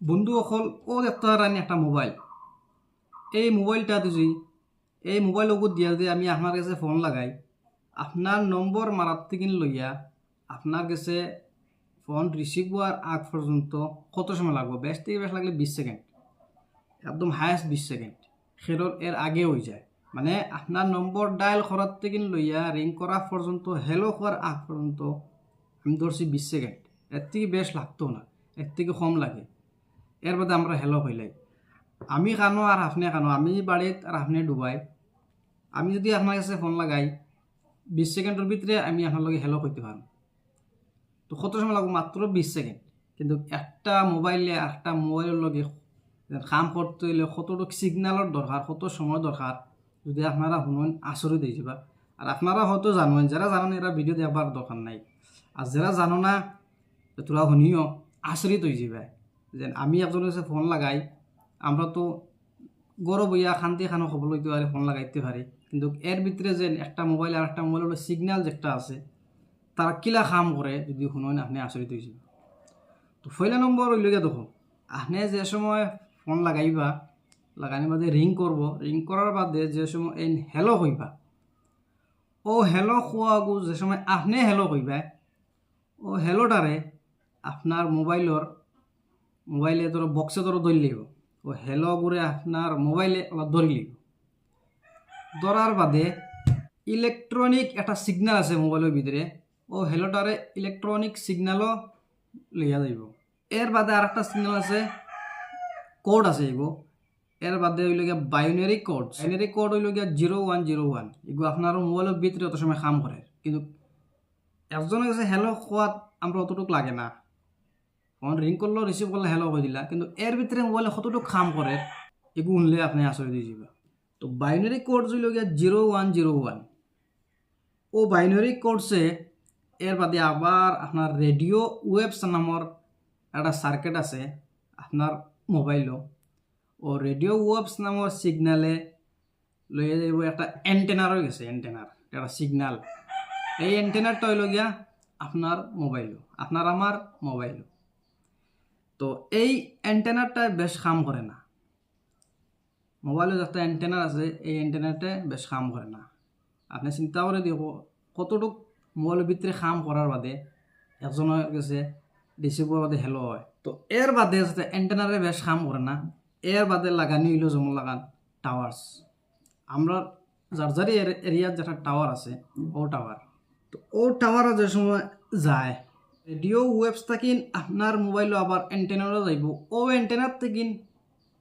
বন্ধুসকল ও দেখতে রানি একটা মোবাইল এই মোবাইলটা যদি এই মোবাইল ওগুত দিয়া যে আমি আপনার কাছে ফোন লাগাই আপনার নম্বর মারার থেকে লইয়া আপনার কাছে ফোন রিসিভ হওয়ার আগ পর্যন্ত কত সময় লাগবে? বেশ থেকে বেশ লাগলে বিশ সেকেন্ড একদম হায়েস্ট বিশ সেকেন্ড খেরোর এর আগে হয়ে যায়। মানে আপনার নম্বর ডায়াল করার থেকে লইয়া রিং করা পর্যন্ত হ্যালো হওয়ার আগ পর্যন্ত আমি ধরছি বিশ সেকেন্ড এর থেকে বেশ লাগতো না এর থেকে কম লাগে। এর বাদে আমরা হ্যালো হইলাই আমি কানো আর আপনি কানো, আমি বাড়িত আর আপনি ডুবাই। আমি যদি আপনার কাছে ফোন লাগাই, বিশ সেকেন্ডের ভিতরে আমি আপনার লগে হ্যালো করতে পারব তো কত সময় লাগবে? মাত্র বিশ সেকেন্ড কিন্তু একটা মোবাইলে একটা মোবাইলের লগে কাম করতে হইলে কতটুকু সিগন্যালের দরকার কত সময় দরকার যদি আপনারা শুনুন আচরিত হয়ে যাবা। আর আপনারা হয়তো জানেন যারা জানেন এরা ভিডিও দেখবার দরকার নাই। আর যারা জানো না তোরা শুনিও আচরিত হয়ে যাবে। যে আমি একজনের কাছে ফোন লাগাই, আমরা তো গরব হইয়া শান্তি খানো খবর লইতে পারি ফোন লাগাইতে পারি। কিন্তু এর ভিতরে যে একটা মোবাইল আর একটা মোবাইলের সিগন্যাল যেটা আছে, তারা কিলা কাম করে যদি শুনেন আপনি আচরিত হয়েছিল তো পয়লা নম্বর গিয়া দেখো আপনি যে সময় ফোন লাগাইবা লাগানি বাদে রিং করব রিং করার বাদে যে সময় এই হ্যালো হইবা ও হ্যালো খোয়াগু যে সময় আপনি হ্যালো কইবা, ও হ্যালোটারে আপনার মোবাইলর মোবাইলে ধরো বক্সে ধরো ধরি লিব ও হ্যালো করে আপনার মোবাইলে ধরি লিব ধরার বাদে ইলেকট্রনিক একটা সিগন্যাল আছে মোবাইলের ভিতরে। ও হ্যালোটারে ইলেকট্রনিক সিগন্যালও লইয়া যাইব এর বাদে আর একটা সিগন্যাল আছে কোড আছে এগো। এর বাদে হইল গিয়া বাইনারি কোড বাইনারি কোড হইল গিয়া জিরো ওয়ান জিরো ওয়ান এগো আপনার মোবাইলের ভিতরে অত সময় কাম করে। কিন্তু একজনের কাছে হ্যালো খোয়াত আমরা অতটুকু লাগে না। ফোন রিং করল রিসিভ করলে হ্যালো করে দিলা। কিন্তু এর ভিতরে মোবাইলে কতটুকু কাম করে এগু শুনলে আপনি আসলে দিয়ে যাবা। তো বাইনারি কোড হইল গিয়া জিরো ওয়ান জিরো ওয়ান ও বাইনারি কোডসে এর বাদে আবার আপনার রেডিও ওয়েবস নামৰ একটা সার্কিট আছে আপনার মোবাইলও ও রেডিও ওয়েবস নামৰ সিগনালে লইয়া যাইব একটা হয়ে গেছে এন্টেনার একটা সিগনাল এই এন্টেনারটা হইল গিয়া আপনার মোবাইলও আপনার আমার মোবাইলও তো এই অ্যান্টেনারটা বেশ কাম করে না। মোবাইলে একটা অ্যান্টেনার আছে, এই অ্যান্টেনারটা বেশ কাম করে না। আপনি চিন্তা করে দিব কতটুক মোবাইলের ভিতরে কাম করার বাদে একজনের কাছে রিসিভের বাদে হ্যালো হয়। তো এর বাদে যাতে অ্যান্টেনারে বেশ কাম করে না, এর বাদে লাগানি হইল যেমন লাগান টাওয়ার্স আমরা যারি এরিয়ার যেটা টাওয়ার আছে, ও টাওয়ার তো ও টাওয়ারে যে সময় যায় রেডিও ওয়েবস থাকিন, আপনার মোবাইলও আবার এন্টেনারও যাইব। ও এন্টেনার থাকিন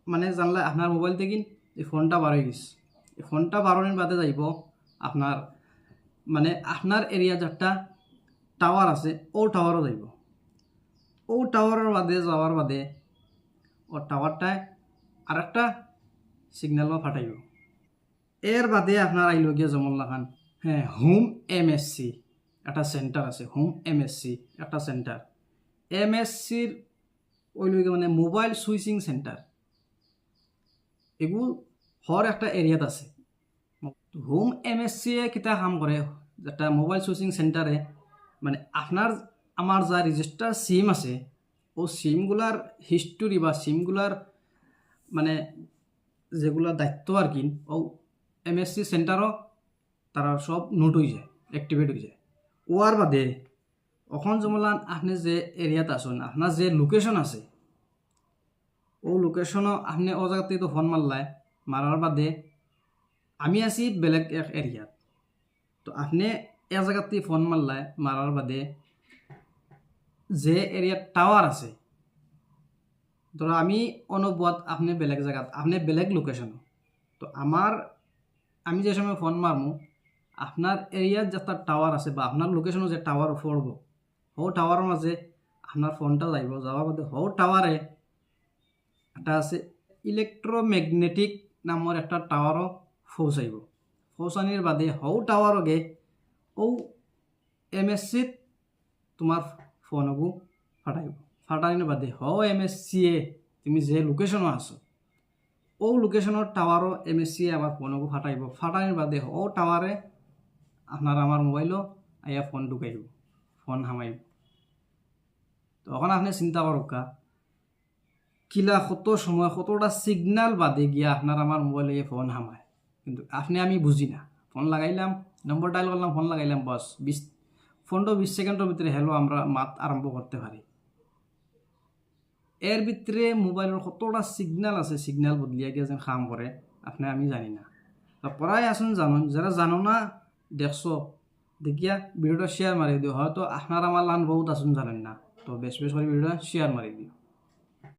মানে জানলে আপনার মোবাইল থাকিন, এই ফোনটা বার হয়ে গেছে। এই ফোনটা বারোনির বাদে যাইব আপনার মানে আপনার এরিয়া যেটা টাওয়ার আছে, ও টাওয়ারও যাইব। ও টাওয়ারের বাদে যাওয়ার বাদে ও টাওয়ারটায় আর একটা সিগন্যালও ফাটাইব। এর বাদে আপনার আইল গিয়া জমল লাগান হ্যাঁ হোম এম এস সি একটা সেন্টার আছে, হোম এম এস সি একটা সেন্টার এম এস সির ওই মানে মোবাইল সুইচিং সেন্টার এগুলো হর একটা এরিয়াত আছে। হোম এম এস সি এ কিতা কাম করে যেটা মোবাইল সুইচিং সেন্টারে মানে আপনার আমার যা রেজিস্টার সিম আছে, ও সিমগুলার হিস্টোরি বা সিমগুলার মানে যেগুলা দায়িত্ব আর কি, ও এম এস সি সেন্টারও তারা সব নোট হয়ে যায় অ্যাক্টিভেট হয়ে যায়। ওয়ার বাদে অখন জমলান আপনি যে এরিয়াত আছেন আপনার যে লোকেশন আছে ও লোকেশনও আপনি ও জায়গাতে তো ফোন মারলাই মারার বাদে আমি আছি বেলেগ এক এরিয়াত তো আপনি এ জায়গাতে ফোন মারলাই মারার বাদে যে এরিয়াত টাওয়ার আছে ধরো আমি অনুবাদ আপনি বেলেগ জায়গাত আপনি বেলেগ লোকেশন তো আমার আমি যে সময় ফোন মারমু আপনার এরিয়ার যেটা টাওয়ার আছে বা আপনার লোকেশনও যে টাওয়ার পড়ব হো টাওয়ারের মাঝে আপনার ফোনটা যাইব যাওয়ার বাদে হো টাওয়ারে একটা আছে ইলেকট্রোম্যাগনেটিক নামৰ একটা টাৱাৰো ফৌচাইব। ফৌচানিৰ বাদে হৌ টাৱাৰকে ও এম এছ চিত তোমাৰ ফোনকো ফাটাইব। ফাটানির বাদে হ এম এস সি এ তুমি যে লোকেশনও আছো ও লোকেশনের টাওয়ারও এম এস সি এ আবার ফোনকো ফাটাইব। ফাটানির বাদে ও টাওয়ারে আপনার আমার মোবাইলও আইয়া ফোন ঢুকাইব ফোন হামাইব তখন আপনি চিন্তা করুকা কিলা কত সময়, কতটা সিগনাল বাদে গিয়া আপনার আমার মোবাইলে ফোন হামায় কিন্তু আপনি আমি বুঝি না, ফোন লাগাইলাম নম্বর ডায়াল করলাম ফোন লাগাইলাম বস বিশ পনেরো বিশ সেকেন্ডের ভিতরে হ্যালো আমরা মাত আরম্ভ করতে পারি এর ভিতরে মোবাইলের কতটা সিগনাল আছে সিগনাল বদলিয়া গিয়ে যেন কাম করে আপনি আমি জানি না। পড়াই আসুন জানুন যারা জানো না দেখছ? দেখিয়া ভিডিওটা শেয়ার মারি দিও। হয়তো আপনারা আমার লান বহুত আসুন জানেন না। তো বেশ বেশ করে ভিডিওটা শেয়ার মারি দিও।